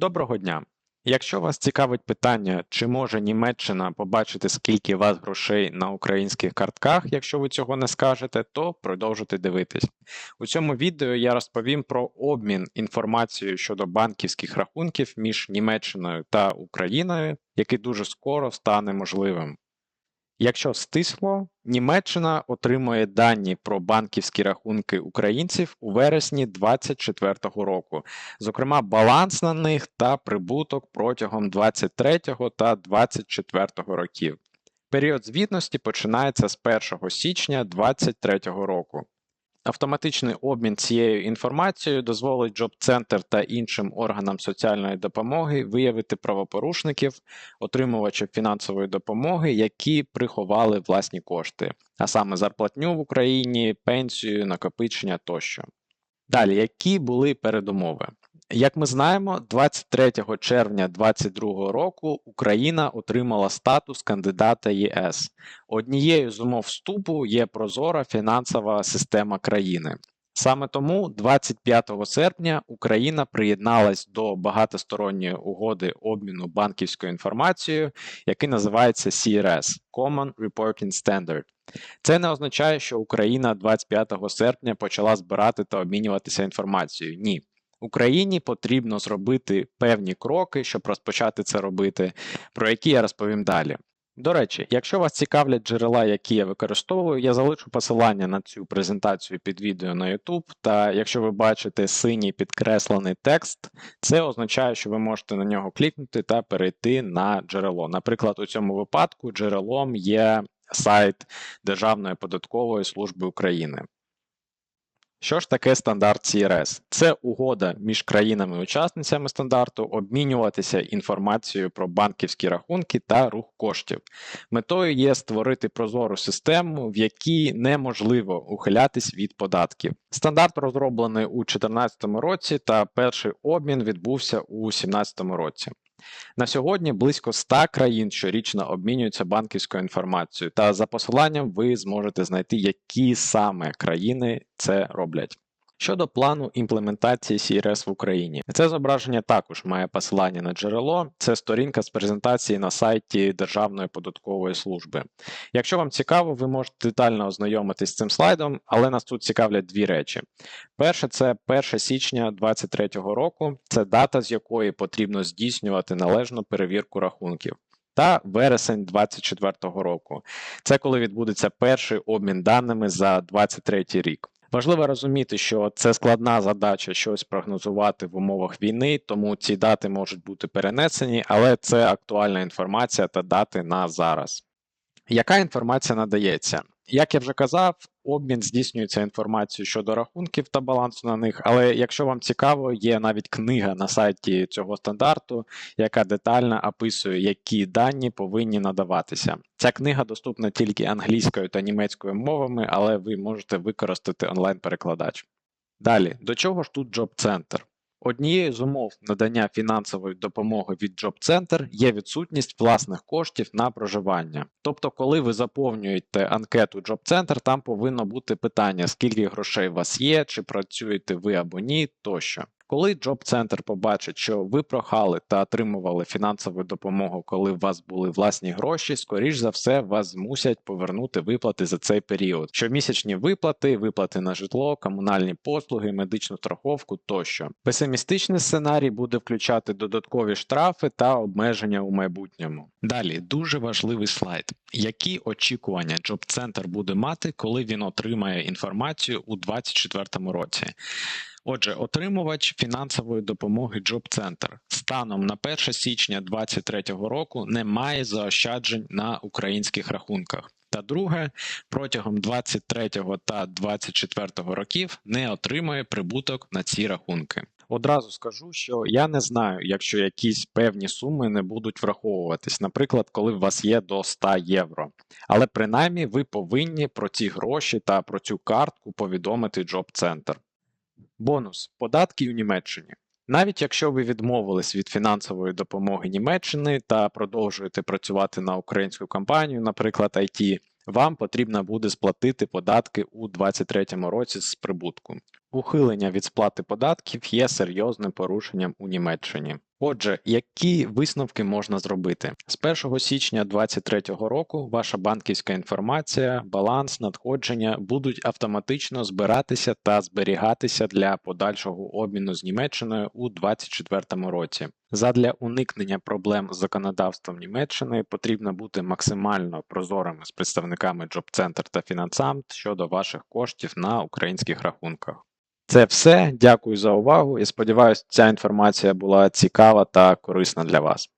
Доброго дня! Якщо вас цікавить питання, чи може Німеччина побачити, скільки вас грошей на українських картках, якщо ви цього не скажете, то продовжуйте дивитись. У цьому відео я розповім про обмін інформацією щодо банківських рахунків між Німеччиною та Україною, який дуже скоро стане можливим. Якщо стисло, Німеччина отримує дані про банківські рахунки українців у вересні 2024 року, зокрема баланс на них та прибуток протягом 23 та 24 років. Період звітності починається з 1 січня 2023 року. Автоматичний обмін цією інформацією дозволить Джоб-центр та іншим органам соціальної допомоги виявити правопорушників, отримувачів фінансової допомоги, які приховали власні кошти, а саме зарплатню в Україні, пенсію, накопичення тощо. Далі, які були передумови? Як ми знаємо, 23 червня 2022 року Україна отримала статус кандидата ЄС. Однією з умов вступу є прозора фінансова система країни. Саме тому 25 серпня Україна приєдналась до багатосторонньої угоди обміну банківською інформацією, який називається CRS Common Reporting Standard. Це не означає, що Україна 25 серпня почала збирати та обмінюватися інформацією. Ні. Україні потрібно зробити певні кроки, щоб розпочати це робити, про які я розповім далі. До речі, якщо вас цікавлять джерела, які я використовую, я залишу посилання на цю презентацію під відео на YouTube. Та якщо ви бачите синій підкреслений текст, це означає, що ви можете на нього клікнути та перейти на джерело. Наприклад, у цьому випадку джерелом є сайт Державної податкової служби України. Що ж таке стандарт CRS? Це угода між країнами-учасницями стандарту обмінюватися інформацією про банківські рахунки та рух коштів. Метою є створити прозору систему, в якій неможливо ухилятись від податків. Стандарт розроблений у 2014 році, та перший обмін відбувся у 2017 році. На сьогодні близько 100 країн щорічно обмінюються банківською інформацією, та за посиланням ви зможете знайти, які саме країни це роблять. Щодо плану імплементації CRS в Україні, це зображення також має посилання на джерело. Це сторінка з презентації на сайті Державної податкової служби. Якщо вам цікаво, ви можете детально ознайомитись з цим слайдом, але нас тут цікавлять дві речі. Перше, це 1 січня 2023 року, це дата, з якої потрібно здійснювати належну перевірку рахунків. Та вересень 2024 року. Це коли відбудеться перший обмін даними за 2023 рік. Важливо розуміти, що це складна задача щось прогнозувати в умовах війни, тому ці дати можуть бути перенесені, але це актуальна інформація та дати на зараз. Яка інформація надається? Як я вже казав, обмін здійснюється інформацією щодо рахунків та балансу на них, але якщо вам цікаво, є навіть книга на сайті цього стандарту, яка детально описує, які дані повинні надаватися. Ця книга доступна тільки англійською та німецькою мовами, але ви можете використати онлайн-перекладач. Далі, до чого ж тут Job Center? Однією з умов надання фінансової допомоги від Job Center є відсутність власних коштів на проживання. Тобто, коли ви заповнюєте анкету Job Center, там повинно бути питання, скільки грошей у вас є, чи працюєте ви або ні, тощо. Коли Center побачить, що ви прохали та отримували фінансову допомогу, коли у вас були власні гроші, скоріш за все вас змусять повернути виплати за цей період. Щомісячні виплати, виплати на житло, комунальні послуги, медичну страховку тощо. Песимістичний сценарій буде включати додаткові штрафи та обмеження у майбутньому. Далі дуже важливий слайд. Які очікування Center буде мати, коли він отримає інформацію у 2024 році? Отже, отримувач фінансової допомоги Job Center станом на 1 січня 2023 року не має заощаджень на українських рахунках. Та друге, протягом 23 та 24 років не отримує прибуток на ці рахунки. Одразу скажу, що я не знаю, якщо якісь певні суми не будуть враховуватись, наприклад, коли у вас є до 100 євро. Але принаймні ви повинні про ці гроші та про цю картку повідомити Job Center. Бонус податки у Німеччині. Навіть якщо ви відмовились від фінансової допомоги Німеччини та продовжуєте працювати на українську компанію, наприклад, IT, вам потрібно буде сплатити податки у 2023 році з прибутку. Ухилення від сплати податків є серйозним порушенням у Німеччині. Отже, які висновки можна зробити? З 1 січня 2023 року ваша банківська інформація, баланс, надходження будуть автоматично збиратися та зберігатися для подальшого обміну з Німеччиною у 2024 році. Задля уникнення проблем з законодавством Німеччини потрібно бути максимально прозорими з представниками Джоб-центр та Фінансамт щодо ваших коштів на українських рахунках. Це все. Дякую за увагу і сподіваюся, ця інформація була цікава та корисна для вас.